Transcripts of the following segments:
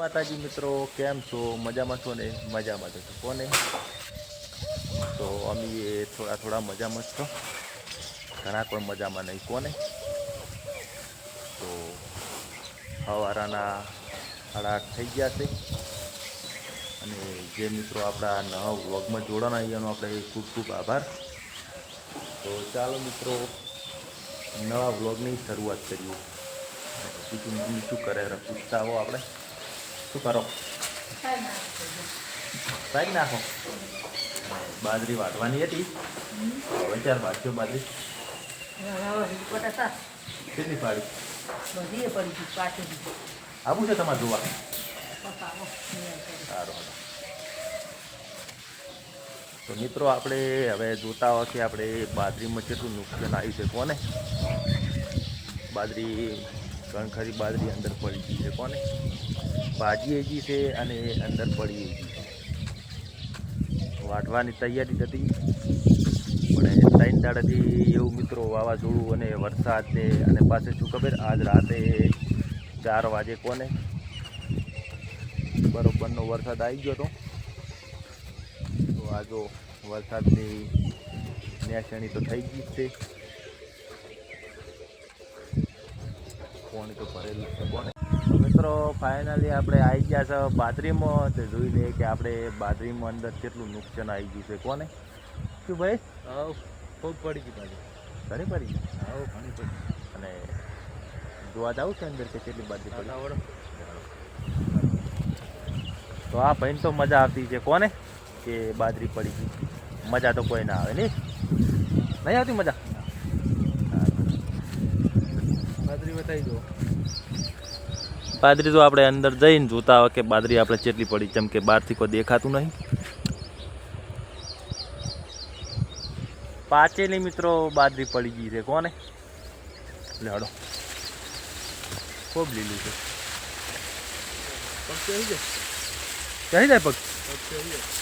માતાજી મિત્રો, કેમ છો? મજામાં છો ને? મજામાં છો કોને? તો અમે એ થોડા થોડા મજામાં છો. ઘણા કોઈ મજામાં નહીં. કોને? તો સવારાના સાડા થઈ ગયા છે. અને જે મિત્રો આપણા નવા વ્લોગમાં જોડાના એનો આપણે ખૂબ ખૂબ આભાર. તો ચાલો મિત્રો, નવા વ્લોગની શરૂઆત કરીએ. બીજું શું કરે? પૂછતા આવો આપણે. શું કરો? સાઈડ નાખો. બાજરી વાટવાની હતી. હવે ચાર વાટજો બાજરી. કેટલી પાડી? આવું છે તમારે જોવા? સારું તો મિત્રો, આપણે હવે જોતા હોય કે આપણે બાજરીમાં કેટલું નુકસાન આવ્યું છે, કોને? બાજરી ઘણી ખરી બાજરી અંદર પડી ગઈ છે, કોને? ભાજી ગઈ છે અને અંદર પડી છે. વાટવાની તૈયારી હતી. પણ ત્રણ દાડાથી એવું મિત્રો વાવાઝોડું અને વરસાદ છે અને પાસે શું ખબર? આજ રાતે ચાર વાગે કોને? બરોબરનો વરસાદ આવી ગયો હતો. તો આ જો વરસાદની નેસણી તો થઈ ગઈ જ છે. કોણ તો ભરેલું છે કોને મિત્રો ફાઇનલી આપણે આવી ગયા છે બાદરીમાં. તો જોઈ લઈએ કે આપણે બાદરીમાં અંદર કેટલું નુકસાન આવી ગયું છે. કોને? શું ભાઈ? ખૂબ પડી ગઈ બાજુ ઘણી પડી હા ઘણી પડી અને જોવા જાવ છે અંદર કે કેટલી બાજરી પડી? તો આ ભાઈને તો મજા આવતી છે. કોને? કે બાજરી પડી ગઈ. મજા તો કોઈ ના આવે નહીં? નહીં આવતી મજા? બાજરી બતાવી દો. બાજરી તો આપણે અંદર જઈને જોતા હોય કે બાદરી આપણે ચેટલી પડી જેમ કે બહારથી કોઈ દેખાતું નહીં. પાચેલી મિત્રો બાદરી પડી ગઈ છે કોને? હડો. ખૂબ લીલું છે. જાય. જાય પગ પગ આવી જાય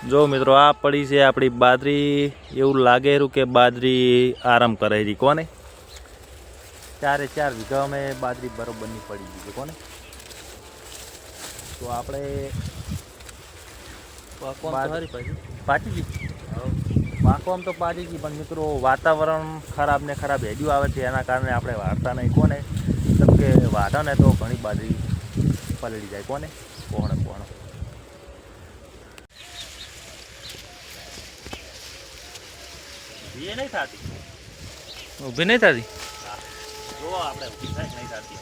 જો મિત્રો આ પડી છે આપણી બાદરી એવું લાગે કે બાજરી આરામ કરે છે કોને? ચારે ચાર વીઘા અમે બાદરી બરોબરની પડી ગઈ છે કોને? તો આપણે પાકી ગઈ? પાકવામાં તો પાકી ગઈ પણ મિત્રો વાતાવરણ ખરાબ ને ખરાબ હેડ્યું આવે છે એના કારણે આપણે વાળતા નહીં કોને? કેમ કે વાઢાને તો ઘણી બાજરી પલળી જાય કોને? કોણ કોણ? એ નહીં થતી. ઊભી નહીં થતી? જો આપણે ઊભી થાય નહીં થતી.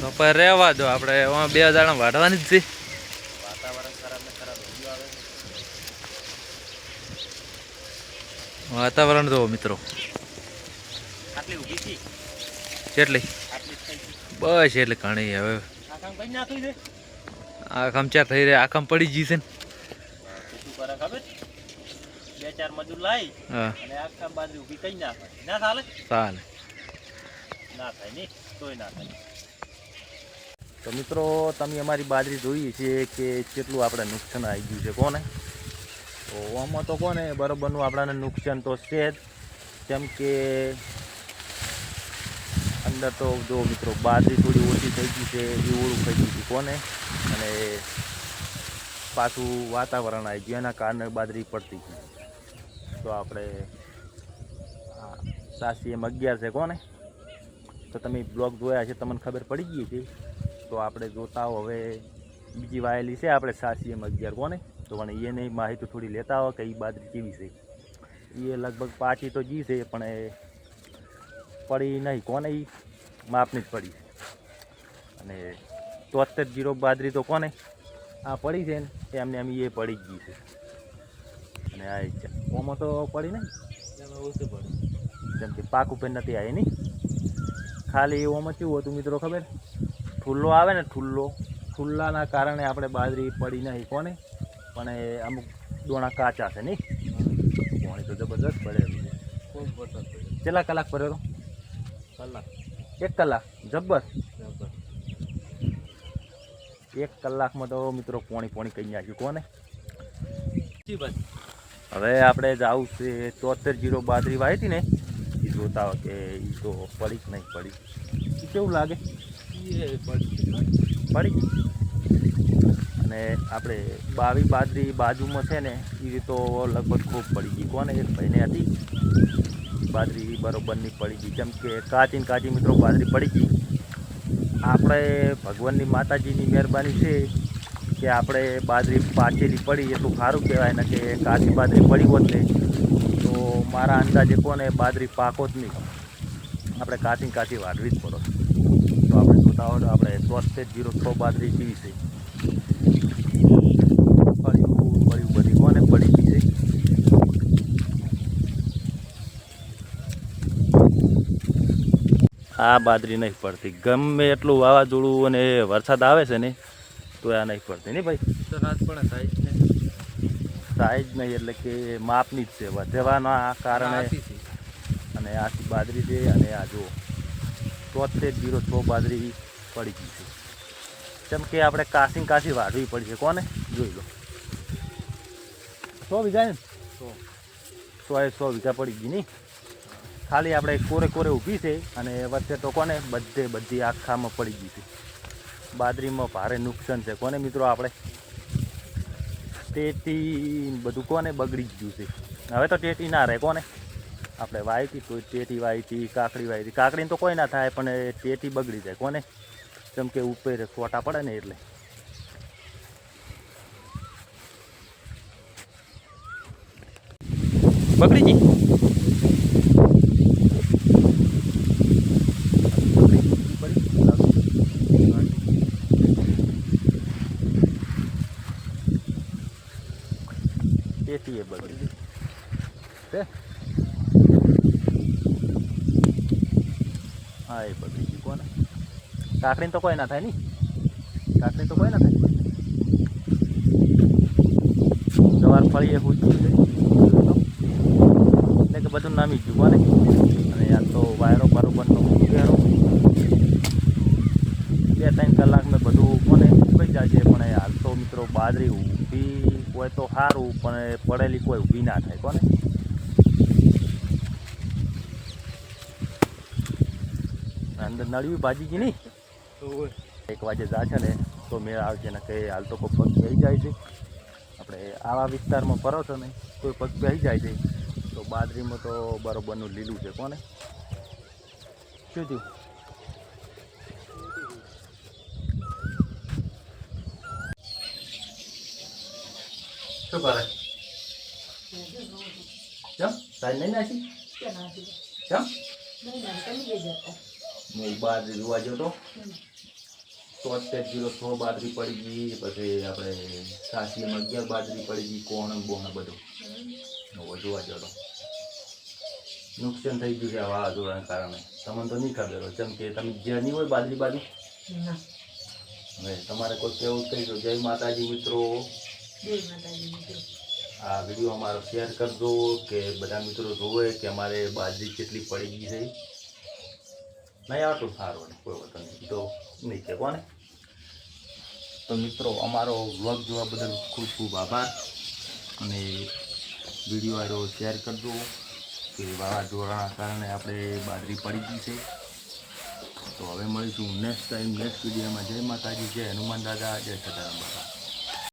તો પર રહેવા દો આપણે. એમાં બે દાડા વાઢવાની જ છે. વાતાવરણ ખરાબ ને ખરાબ આવે વાતાવરણ જુઓ મિત્રો. આટલી ઊભી થી કેટલી? બસ એટલે ઘણી હવે. આખમ ચાર થઈ રહ્યા. આખમ પડી જશે છે ને. ખબર? બે ચાર મજૂર લાવી અને આખા બાજરી ઊભી કઈ નાખે ના ચાલે ચાલે ના થાય નહીં તોય ના થાય. તો મિત્રો તમે અમારી બાજરી જોઈએ છે કે કેટલું આપણે નુકસાન આવી ગયું છે કોને? તો આમાં તો કોને બરોબરનું આપણાને નુકસાન તો છે જ. કેમ કે અંદર તો જો મિત્રો બાજરી થોડી ઓછી થઈ ગઈ છે ઈવડું થઈ ગયું છે કોને? અને પાછું વાતાવરણ આવી ગયું એના કારણે બાજરી પડતી ગઈ. તો આપણે સાસી એમ અગિયાર છે, કોને? તો તમે બ્લોગ જોયા છે, તમને ખબર પડી ગઈ છે? તો આપણે જોતા હવે બીજી વાયેલી છે આપણે સાસી એમ અગિયાર, કોને? તો પણ એને માહિતી થોડી લેતા હો કે એ બાજરી કેવી છે. એ લગભગ પાછી તો જી છે, પણ એ પડી નહીં, કોને એ માપની જ પડી છે. અને તોતેર જીરો બાજરી તો કોને? આ પડી છે ને, એમને એમ એ પડી જ ગઈ છે. અને આ એક છે. ઓમાં તો પડી નહીં? જેમ કે પાક ઉપર નથી આવી નહીં? ખાલી ઓમાં કેવું હતું મિત્રો ખબર? ઠુલ્લો આવે ને ઠુલ્લો. ઠુલ્લાના કારણે આપણે બાજરી પડી નહીં કોને? પણ એ અમુક દોણા કાચા છે નહીં? પાણી તો જબરદસ્ત પડે કેટલા કલાક પડ્યો કલાક. એક કલાક? જબ્બર એક કલાકમાં તો મિત્રો પોણી પોણી કહી નાખ્યું કોને? જી ભાઈ. હવે આપણે જવું છે ચોતેર જીરો બાદરી વાવી હતી ને એ જોતા કે એ તો પડી કે નહીં પડી કેવું લાગે? પડી અને આપણે બાવી બાદરી બાજુમાં છે ને એ તો લગભગ ખૂબ પડી ગઈ. કોને? એક ભાઈને હતી. બાદરી બરોબરની પડી ગઈ. જેમ કે કાચી ને કાચી મિત્રો બાજરી પડી ગઈ. આપણે ભગવાનની માતાજીની મહેરબાની છે કે આપણે બાજરી પાચેલી પડી એટલું સારું કહેવાય, ને કે કાચી બાજરી પડી હોત ને, તો મારા અંદાજે કોને બાજરી પાકો જ નહીં. આપણે કાચી કાચી વાઢવી જ પડો. તો આપણે જોતા હોય તો આપણે તોતેર જીરો છ બાજરી જીવી છે. પડ્યું પડ્યું બધી કોને પડી ગઈ છે? આ બાજરી નહીં પડતી. ગમે એટલું વાવાઝોડું અને વરસાદ આવે છે ને તો આ નહીં પડતી નહીં ભાઈ? તો પડે સાઈઝ નહીં એટલે કે માપની જ છે વધવાના કારણે અને આ બાજરી છે અને આ જુઓ. તોતેર જીરો છ બાજરી પડી ગઈ છે. કેમ કે આપણે કાસી કાસી વાઢવી પડી છે કોને? જોઈ લો. સો વીઘા ને સો એ સો વીઘા પડી ગઈ નહીં? ખાલી આપણે કોરે કોરે ઊભી છે અને વચ્ચે તો કોને? બધે બધી આખામાં પડી ગઈ છે. બાજરીમાં ભારે નુકસાન છે. કોને મિત્રો આપણે? ટેટી બધું કોને બગડી ગયું છે? હવે તો ટેટી ના રહે. કોને? આપણે વાયતી કોઈ ટેટી વાયતી, કાકડી વાયતી. કાકડીને તો કોઈ ના થાય, પણ ટેટી બગડી જાય. કોને? જેમ કે ઉપર ખોટા પડે ને એટલે. બગડી ગઈ? એ છે? હા, એ બગડી કોને? કાકડીને તો કોઈ ના થાય નહીં. કાકડી તો કોઈ ના થાય. સવાર ફળીએ પૂછ્યું એટલે કે બધું નામી ગયું કોને? અને આ તો વાયરો બરોબરનો વેરો બે ત્રણ કલાક મેં બધું કોને? ઉપાઈ જાય છે. પણ એ હાલ તો મિત્રો બાજરી ઊભી હોય તો સારું, પણ પડેલી કોઈ ઊભી ના થાય, કોને? અંદર નળવી ભાજી નહીં એક વાગે જા છે ને, તો મેળ આવશે ને કે હાલ તો કોઈ પગ પહેરી જાય છે. આપણે આવા વિસ્તારમાં ફરો છો ને, કોઈ પગ પહેરી જાય છે. તો બાદરીમાં તો બરોબરનું લીલું છે, કોને? શું થયું? શું કરે? ચમ? તારી નહીં નાખી? ચમ? હું બાજરી જોવા ગયો તો? તોતેર જીરો છ બાજરી પડી ગઈ પછી આપણે સાસીમાં અગિયાર બાજરી પડી ગઈ કોણ બોણ બધું. હું જોવા ગયો તો. નુકસાન થઈ ગયું છે આ વાવાઝોડાના કારણે. તમને તો નહીં ખબર હોય જેમ કે તમે ગયા નહીં હોય બાજરી બાજુ હવે તમારે કોઈ કેવું કહી દો જય માતાજી મિત્રો. આ વીડિયો અમારો શેર કરજો કે બધા મિત્રો જોવે કે અમારે બાજરી કેટલી પડી ગઈ છે. નહીં આવતું સારું કોઈ વતન નહીં. તો નહીં છે કોને તો મિત્રો, અમારો વ્લોગ જોવા બદલ ખૂબ ખૂબ આભાર. અને વીડિયો આરો શેર કરજો કે વાવાઝોડાના કારણે આપણે બાજરી પડી ગઈ છે. તો હવે મળીશું નેક્સ્ટ ટાઈમ નેક્સ્ટ વિડીયોમાં જય માતાજી, જય હનુમાન દાદા, જય સદારામ બાબા